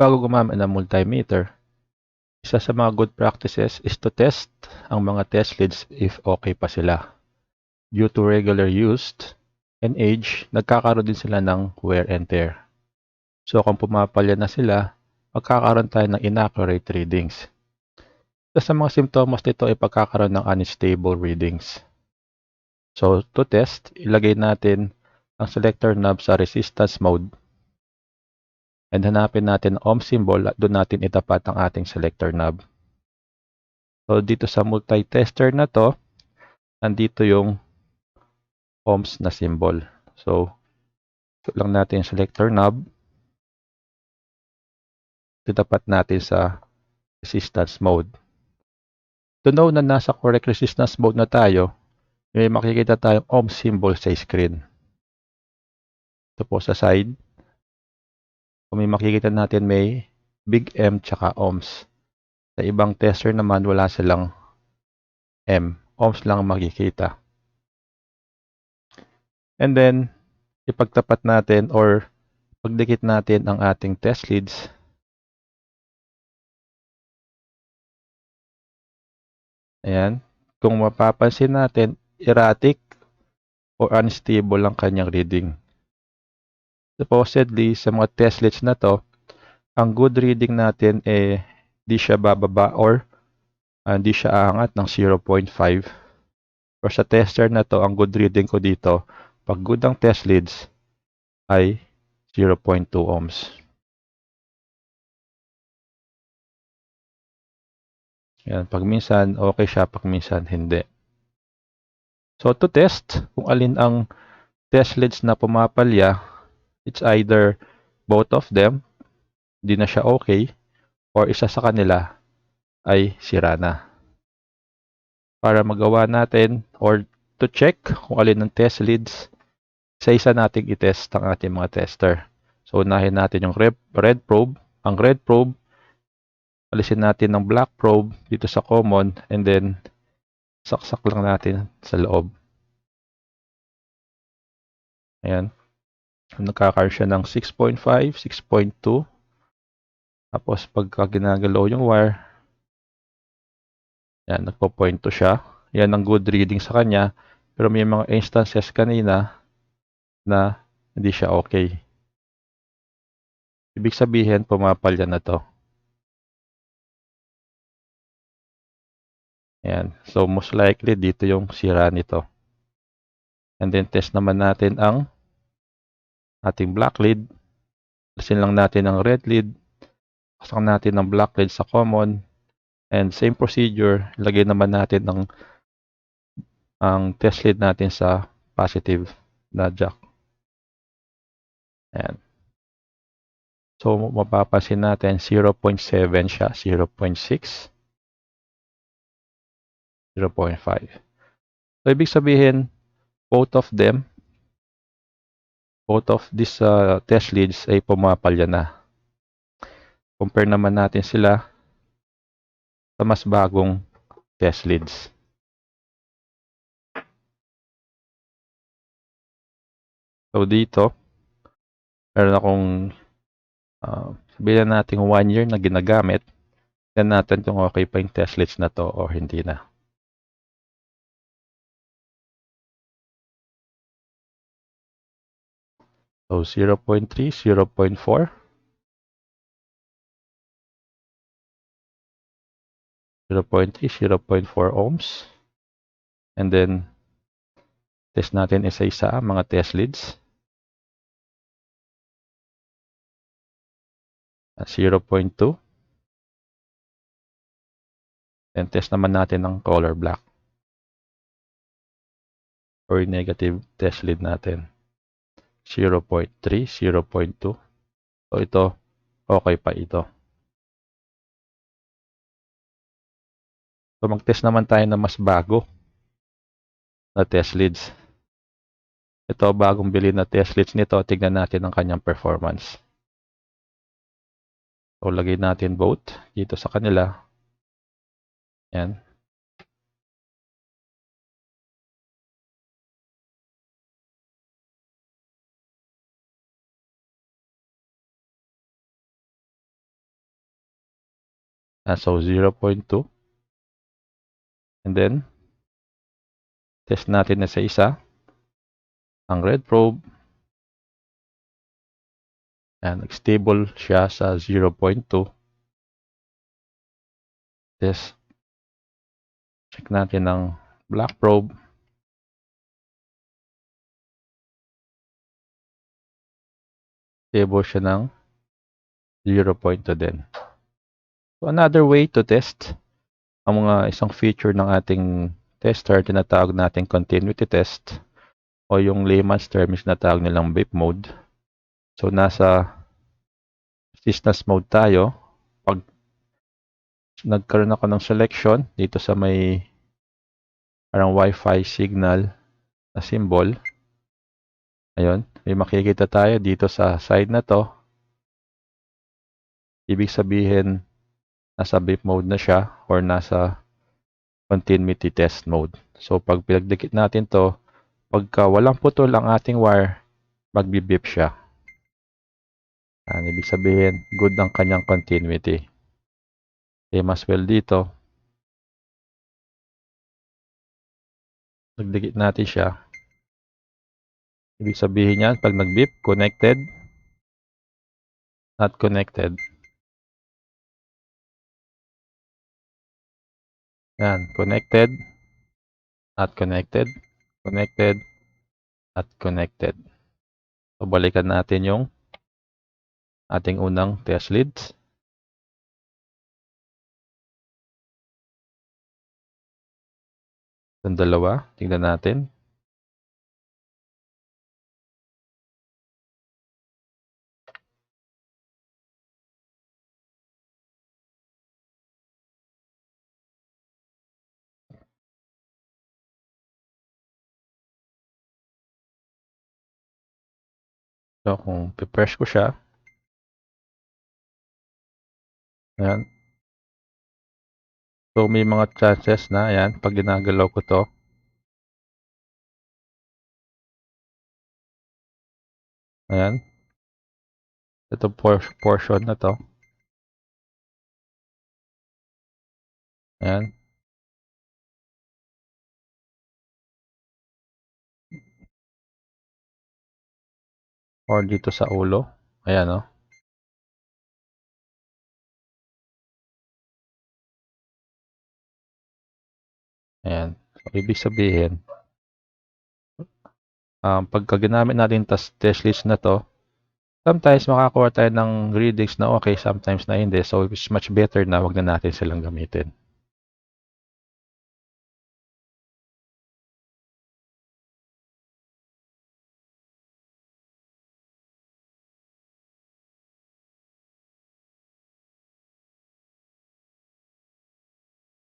Bago gumamit ng multimeter, isa sa mga good practices is to test ang mga test leads if okay pa sila. Due to regular use and age, nagkakaroon din sila ng wear and tear. So kung pumapalya na sila, magkakaroon tayo ng inaccurate readings. Isa sa mga simptomas nito ay pagkakaroon ng unstable readings. So to test, ilagay natin ang selector knob sa resistance mode and hanapin natin ohm symbol at doon natin itapat ang ating selector knob. So dito sa multi-tester na to, nandito yung ohms na symbol. So lang natin selector knob. Itapat natin sa resistance mode. To know na nasa correct resistance mode na tayo, may makikita tayong ohm symbol sa screen. Ito po sa side. Kung may makikita natin may big M tsaka ohms. Sa ibang tester naman wala silang M. Ohms lang makikita. And then, ipagtapat natin or pagdikit natin ang ating test leads. Ayan. Kung mapapansin natin, erratic or unstable ang kanyang reading. Supposedly, sa mga testlets na to, ang good reading natin eh di siya bababa or uh, siya aangat ng 0.5. Or sa tester na to, ang good reading ko dito, pag good ang test leads, ay 0.2 ohms. Yan, pag minsan okay siya, pag minsan hindi. So to test kung alin ang test leads na pumapalya, it's either both of them, di na siya okay, or isa sa kanila ay sira na. Para magawa natin or to check kung alin ang test leads, sa isa nating itest ang ating mga tester. So unahin natin yung red probe. Ang red probe, alisin natin ng black probe dito sa common and then saksak lang natin sa loob. Ayan nagkakaroon siya ng 6.5, 6.2. Tapos pagka ginagalaw yung wire, yan, nagpo-point to siya. Yan ang good reading sa kanya. Pero may mga instances kanina na hindi siya okay. Ibig sabihin, pumapalya na to. Yan. So, most likely, dito yung sira nito. And then, test naman natin ang ating black lead. Alisin lang natin ang red lead. Pasok natin ang black lead sa common. And same procedure, lagay naman natin ang ang test lead natin sa positive na jack. Ayan. So, mapapansin natin 0.7 siya, 0.6, 0.5. So, ibig sabihin, both of them both of these uh, test leads ay pumapalya na. Compare naman natin sila sa mas bagong test leads. So dito, meron akong uh, sabihin natin 1 year na ginagamit. Yan natin kung okay pa yung test leads na to o hindi na. So 0.3, 0.4. 0.3, 0.4 ohms. And then, test natin isa-isa mga test leads. At 0.2. And test naman natin ng color black. Or negative test lead natin. 0.3, 0.2. So ito, okay pa ito. So mag-test naman tayo na mas bago na test leads. Ito, bagong bili na test leads nito. Tignan natin ang kanyang performance. So, lagay natin both dito sa kanila. Yan. Ah, so 0.2. And then, test natin na sa isa. Ang red probe. Ayan, stable siya sa 0.2. Test. Check natin ang black probe. Stable siya ng 0.2 din. So another way to test ang mga isang feature ng ating tester, tinatawag nating continuity test o yung layman's term is natawag nilang BIP mode. So nasa distance mode tayo. Pag nagkaroon ako ng selection dito sa may parang Wi-Fi signal na symbol. Ayun, may makikita tayo dito sa side na to. Ibig sabihin, nasa beep mode na siya or nasa continuity test mode. So pag pinagdikit natin to, pagka walang putol ang ating wire, magbi-beep siya. Yan, ibig sabihin, good ang kanyang continuity. Same as well dito. Nagdikit natin siya. Ibig sabihin yan, pag nag-beep, connected, not connected. Yan, connected, not connected, connected, not connected. So, balikan natin yung ating unang test leads. Yung dalawa, tingnan natin. So, kung pipress ko siya, ayan. So, may mga chances na, ayan, pag ginagalaw ko to, ayan, ito por portion na to, ayan, or dito sa ulo, ayan, oh. Ayan. So, ibig sabihin, um, pagka ginamit natin tas test list na to, sometimes makakuha tayo ng readings na okay, sometimes na hindi. So, it's much better na wag na natin silang gamitin.